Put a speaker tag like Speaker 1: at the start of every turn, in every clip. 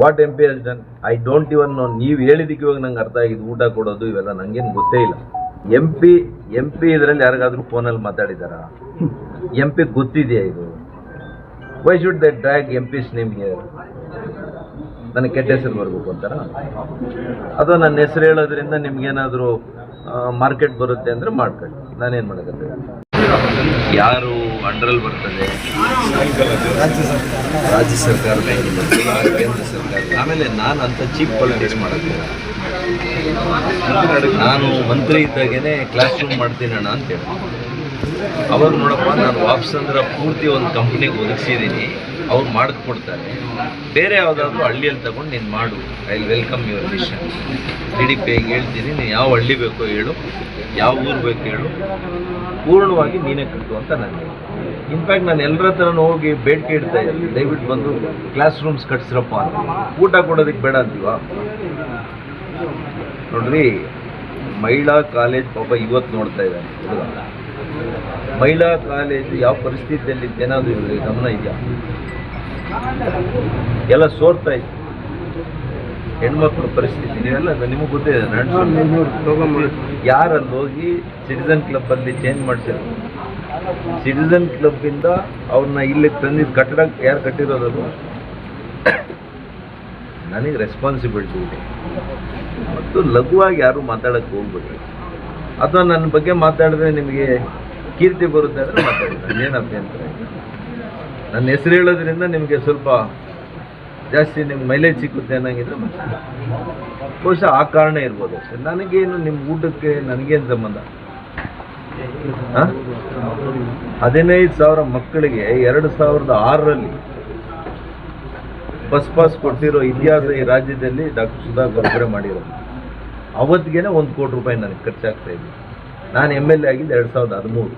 Speaker 1: What M P has done I don't even know ನೀವು ಹೇಳಿದಕ್ಕೆ ಇವಾಗ ನಂಗೆ ಅರ್ಥ ಆಗಿದ್ದು ಊಟ ಕೊಡೋದು ಇವೆಲ್ಲ ನಂಗೇನು ಗೊತ್ತೇ ಇಲ್ಲ. ಎಂ ಪಿ ಎಂ ಪಿ ಇದರಲ್ಲಿ ಯಾರಿಗಾದ್ರೂ ಫೋನಲ್ಲಿ ಮಾತಾಡಿದಾರ? ಎಂ ಪಿ ಗೊತ್ತಿದೆಯಾ ಇದು? Why should the drag M P's name here ನನಗೆ ಕೆಟ್ಟ ಹೆಸರು ಬರಬೇಕು ಅಂತಾರ? ಅಥವಾ ನನ್ನ ಹೆಸರು ಹೇಳೋದ್ರಿಂದ ನಿಮ್ಗೇನಾದರೂ ಮಾರ್ಕೆಟ್ ಬರುತ್ತೆ ಅಂದರೆ ಮಾಡ್ಕೊಳ್ಳಿ. ನಾನೇನು ಮಾಡೋಕ್ಕಂತ ಯಾರು ಅಂಡ್ರಲ್ಲಿ ಬರ್ತದೆ? ರಾಜ್ಯ ಸರ್ಕಾರದ ಅಂಡರ್ ಕೇಂದ್ರ ಸರ್ಕಾರ. ಆಮೇಲೆ ನಾನು ಅಂತ ಚೀಪ್ ಪಾಲಿಟಿಕ್ಸ್ ಮಾಡೋಕ್ಕೆ ನಾನು ಮಂತ್ರಿ ಇದ್ದಾಗೇನೆ ಕ್ಲಾಸ್ ರೂಮ್ ಮಾಡ್ತೀನಿ ಅಣ್ಣ ಅಂತ ಹೇಳಿ. ಅವರು ನೋಡಪ್ಪ ನಾನು ವಾಪಸ್ ಅಂದ್ರೆ ಪೂರ್ತಿ ಒಂದು ಕಂಪ್ನಿಗೆ ಒದಗಿಸಿದ್ದೀನಿ. ಅವ್ರು ಮಾಡಿಕೊಡ್ತಾರೆ. ಬೇರೆ ಯಾವುದಾದ್ರೂ ಹಳ್ಳಿಯಲ್ಲಿ ತಗೊಂಡು ನೀನು ಮಾಡು. I will welcome your mission T D P ಹೇಳ್ತೀನಿ, ನೀನು ಯಾವ ಹಳ್ಳಿ ಬೇಕೋ ಹೇಳು, ಯಾವ ಊರು ಬೇಕು ಹೇಳು. ಪೂರ್ಣವಾಗಿ ನೀನೇ ಕಟ್ಟು ಅಂತ ನನಗೆ ಇನ್ಫ್ಯಾಕ್ಟ್ ನಾನು ಎಲ್ಲರ ಹತ್ರನೂ ಹೋಗಿ ಬೇಡಿಕೆ ಇಡ್ತಾ ಇದ್ದೀನಿ. ದಯವಿಟ್ಟು ಬಂದು ಕ್ಲಾಸ್ ರೂಮ್ಸ್ ಕಟ್ಸ್ರಪ್ಪ ಅಂತ. ಊಟ ಕೊಡೋದಕ್ಕೆ ಬೇಡ ಅಂತೀವ? ನೋಡ್ರಿ, ಮಹಿಳಾ ಕಾಲೇಜ್ ಪಾಪ ಇವತ್ತು ನೋಡ್ತಾ ಇದ್ದಾನೆ ಮಹಿಳಾ ಕಾಲೇಜ್ ಯಾವ ಪರಿಸ್ಥಿತಿಯಲ್ಲಿ ಏನಾದರೂ ಗಮನ ಇದೆಯಾ? ಎಲ್ಲ ಸೋರ್ತಾ ಇತ್ತು ಹೆಣ್ಮಕ್ಳ ಪರಿಸ್ಥಿತಿ ನೀವೆಲ್ಲ ನಿಮಗೆ ಗೊತ್ತೇ ಯಾರಲ್ಲಿ ಹೋಗಿ ಸಿಟಿಸನ್ ಕ್ಲಬ್ ಅಲ್ಲಿ ಚೇಂಜ್ ಮಾಡಿಸಿದ್ರು? ಸಿಟಿಸನ್ ಕ್ಲಬ್ ಇಂದ ಅವ್ರನ್ನ ಇಲ್ಲಿ ತಂದಿದ್ದು ಕಟ್ಟಡ ಯಾರು ಕಟ್ಟಿರೋದು ನನಗೆ ರೆಸ್ಪಾನ್ಸಿಬಿಲಿಟಿ ಇದೆ. ಮತ್ತು ಲಘುವಾಗಿ ಯಾರು ಮಾತಾಡಕ್ಕೆ ಹೋಗ್ಬೇಡಿ. ಅಥವಾ ನನ್ನ ಬಗ್ಗೆ ಮಾತಾಡಿದ್ರೆ ನಿಮಗೆ ಕೀರ್ತಿ ಬರುತ್ತೆ ಅಂದರೆ ಮಾತಾಡಿ ಏನು ಅಭ್ಯಂತರ ಇಲ್ಲ. ನನ್ನ ಹೆಸರು ಹೇಳೋದ್ರಿಂದ ನಿಮಗೆ ಸ್ವಲ್ಪ ಜಾಸ್ತಿ ನಿಮ್ಗೆ ಮೈಲೇಜ್ ಸಿಕ್ಕುತ್ತೆ ಅನ್ನಂಗಿದ್ರೆ ಬಹುಶಃ ಆ ಕಾರಣ ಇರ್ಬೋದು ನನಗೇನು ನಿಮ್ಮ ಊಟಕ್ಕೆ ನನಗೇನು ಸಂಬಂಧ? ಹದಿನೈದು ಸಾವಿರ ಮಕ್ಕಳಿಗೆ ಎರಡು ಸಾವಿರದ ಆರರಲ್ಲಿ ಬಸ್ ಪಾಸ್ ಕೊಟ್ಟಿರೋ ಇತಿಹಾಸ ಈ ರಾಜ್ಯದಲ್ಲಿ ಡಾಕ್ಟರ್ ಸುಧಾಕರ್ ಒಬ್ಬರೇ ಮಾಡಿರೋದು. ಅವತ್ತಿಗೆ ಒಂದು ಕೋಟಿ ರೂಪಾಯಿ ನನಗೆ ಖರ್ಚಾಗ್ತಾ ಇದೆ. ನಾನು ಎಂ ಎಲ್ ಎ ಆಗಿದ್ದು ಎರಡು ಸಾವಿರದ ಹದಿಮೂರು.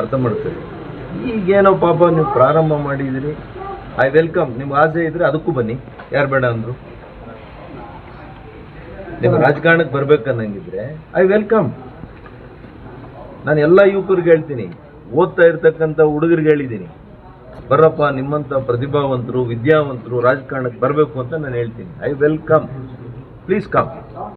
Speaker 1: ಅರ್ಥ ಮಾಡ್ತೇವೆ ಈಗೇನೋ ಪಾಪ ನೀವು ಪ್ರಾರಂಭ ಮಾಡಿದಿರಿ. I welcome. ನಿಮ್ಗೆ ಆಸೆ ಇದ್ರೆ ಅದಕ್ಕೂ ಬನ್ನಿ. ಯಾರು ಬೇಡ ಅಂದ್ರು? ನೀವು ರಾಜಕಾರಣಕ್ಕೆ ಬರ್ಬೇಕನ್ನಂಗಿದ್ರೆ ಐ ವೆಲ್ಕಮ್. ನಾನು ಎಲ್ಲ ಯುವಕರಿಗೆ ಹೇಳ್ತೀನಿ, ಓದ್ತಾ ಇರ್ತಕ್ಕಂಥ ಹುಡುಗರಿಗೆ ಹೇಳಿದ್ದೀನಿ. ಬರಪ್ಪ, ನಿಮ್ಮಂಥ ಪ್ರತಿಭಾವಂತರು, ವಿದ್ಯಾವಂತರು ರಾಜಕಾರಣಕ್ಕೆ ಬರಬೇಕು ಅಂತ ನಾನು ಹೇಳ್ತೀನಿ. I welcome. Please come.